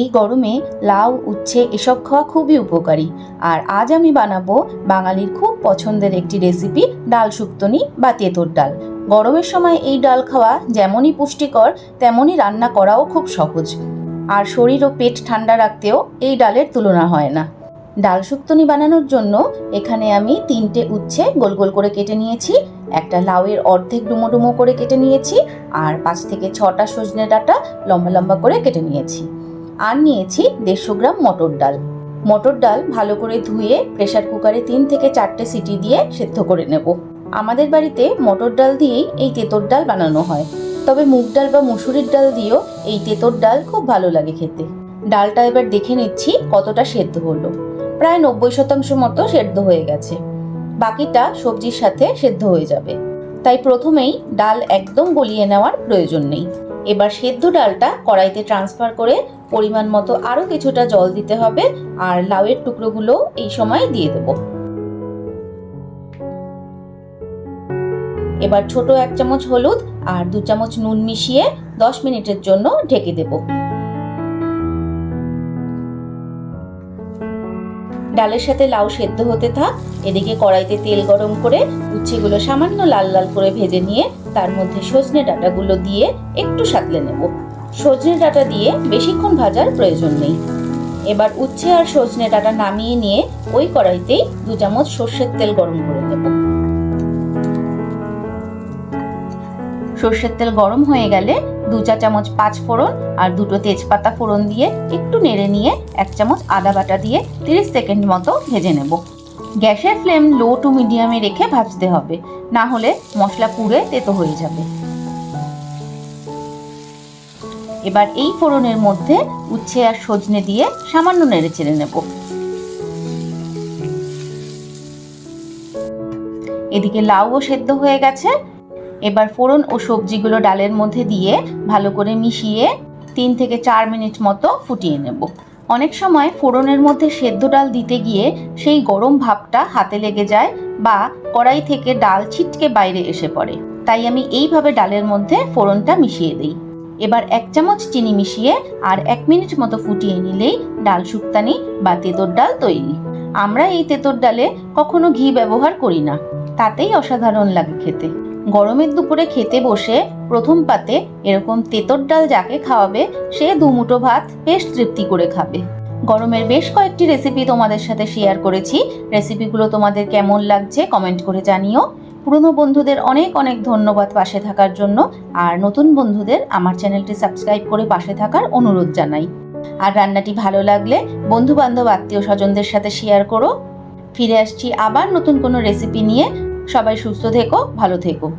এই গরমে লাউ, উচ্ছে এসব খাওয়া খুবই উপকারী। আর আজ আমি বানাবো বাঙালির খুব পছন্দের একটি রেসিপি, ডাল শুক্তনি বা তেঁতোর ডাল। গরমের সময় এই ডাল খাওয়া যেমনই পুষ্টিকর, তেমনই রান্না করাও খুব সহজ। আর শরীর ও পেট ঠান্ডা রাখতেও এই ডালের তুলনা হয় না। ডাল শুক্তনি বানানোর জন্য এখানে আমি তিনটে উচ্ছে গোল গোল করে কেটে নিয়েছি, একটা লাউয়ের অর্ধেক ডুমো ডুমো করে কেটে নিয়েছি, আর পাঁচ থেকে ছটা সজনে ডাঁটা লম্বা লম্বা করে কেটে নিয়েছি। আর নিয়েছি দেড়শো গ্রাম মটর ডাল। মটর ডাল ভালো করে ধুয়ে প্রেসার কুকারে তিন থেকে চারটে সিটি দিয়ে সেদ্ধ করে নেব। আমাদের বাড়িতে মটর ডাল দিয়েই এই তেঁতোর ডাল বানানো হয়। তবে মুগ ডাল বা মুসুরির ডাল দিয়েও এই তেঁতোর ডাল খুব ভালো লাগে খেতে। ডালটা এবার দেখে নিচ্ছি কতটা সেদ্ধ হলো। প্রায় নব্বই শতাংশ মতো সেদ্ধ হয়ে গেছে। বাকিটা সবজির সাথে সেদ্ধ হয়ে যাবে। তাই প্রথমেই ডাল একদম গলিয়ে নেওয়ার প্রয়োজন নেই। এবার সেদ্ধ ডালটা কড়াইতে ট্রান্সফার করে পরিমাণ মতো আরও কিছুটা জল দিতে হবে আর লাউয়ের টুকরোগুলো এই সময় দিয়ে দেবো। এবার ছোট এক চামচ হলুদ আর দু চামচ নুন মিশিয়ে দশ মিনিটের জন্য ঢেকে দেব। ডালের সাথে লাউ সেদ্ধ হতে থাক, এদিকে কড়াইতে তেল গরম করে উচ্ছেগুলো সামান্য লাল লাল করে ভেজে নিয়ে তার মধ্যে সজনে ডাঁটাগুলো দিয়ে একটু সাতলে নেব। সজনে ডাঁটা দিয়ে বেশিক্ষণ ভাজার প্রয়োজন নেই। এবার উচ্ছে আর সজনে ডাঁটা নামিয়ে নিয়ে ওই কড়াইতেই দু চামচ সর্ষের তেল গরম করে নেব। সর্ষের তেল গরম হয়ে গেলে দু চা চামচ পাঁচ ফোড়ন আর দুটো তেজপাতা ফোড়ন দিয়ে একটু নেড়ে নিয়ে এক চামচ আদা বাটা দিয়ে তিরিশ সেকেন্ড মতো ভেজে নেব। গ্যাসের ফ্লেম লো টু মিডিয়ামে রেখে ভাজতে হবে। না হলে মশলা পুড়ে তেতো হয়ে যাবে। এবার এই ফোড়নের মধ্যে উচ্ছে আর সজনে দিয়ে সামান্য নেড়ে চেড়ে নেব। এদিকে লাউও সেদ্ধ হয়ে গেছে। এবার ফোড়ন ও সবজিগুলো ডালের মধ্যে দিয়ে ভালো করে মিশিয়ে তিন থেকে চার মিনিট মতো ফুটিয়ে নেব। অনেক সময় ফোড়নের মধ্যে সেদ্ধ ডাল দিতে গিয়ে সেই গরম ভাবটা হাতে লেগে যায় বা কড়াই থেকে ডাল ছিটকে বাইরে এসে পড়ে। তাই আমি এইভাবে ডালের মধ্যে ফোড়নটা মিশিয়ে দিই। এবার এক চামচ চিনি মিশিয়ে আর এক মিনিট মতো ফুটিয়ে নিলেই ডাল শুক্তানি বা তেঁতোর ডাল তৈরি। আমরা এই তেঁতোর ডালে কখনো ঘি ব্যবহার করি না। তাতেই অসাধারণ লাগে খেতে। গরমের দুপুরে খেতে বসে প্রথম পাতে এরকম তেঁতোর ডাল যাকে খাওয়াবে, সে দুমুটো ভাত বেশ তৃপ্তি করে খাবে। গরমের বেশ কয়েকটি রেসিপি তোমাদের সাথে শেয়ার করেছি। রেসিপিগুলো তোমাদের কেমন লাগছে কমেন্ট করে জানিও। পুরনো বন্ধুদের অনেক অনেক ধন্যবাদ পাশে থাকার জন্য। আর নতুন বন্ধুদের আমার চ্যানেলটি সাবস্ক্রাইব করে পাশে থাকার অনুরোধ জানাই। আর রান্নাটি ভালো লাগলে বন্ধু বান্ধব আত্মীয় স্বজনদের সাথে শেয়ার করো। ফিরে আসছি আবার নতুন কোনো রেসিপি নিয়ে। সবাই সুস্থ থেকো, ভালো থেকো।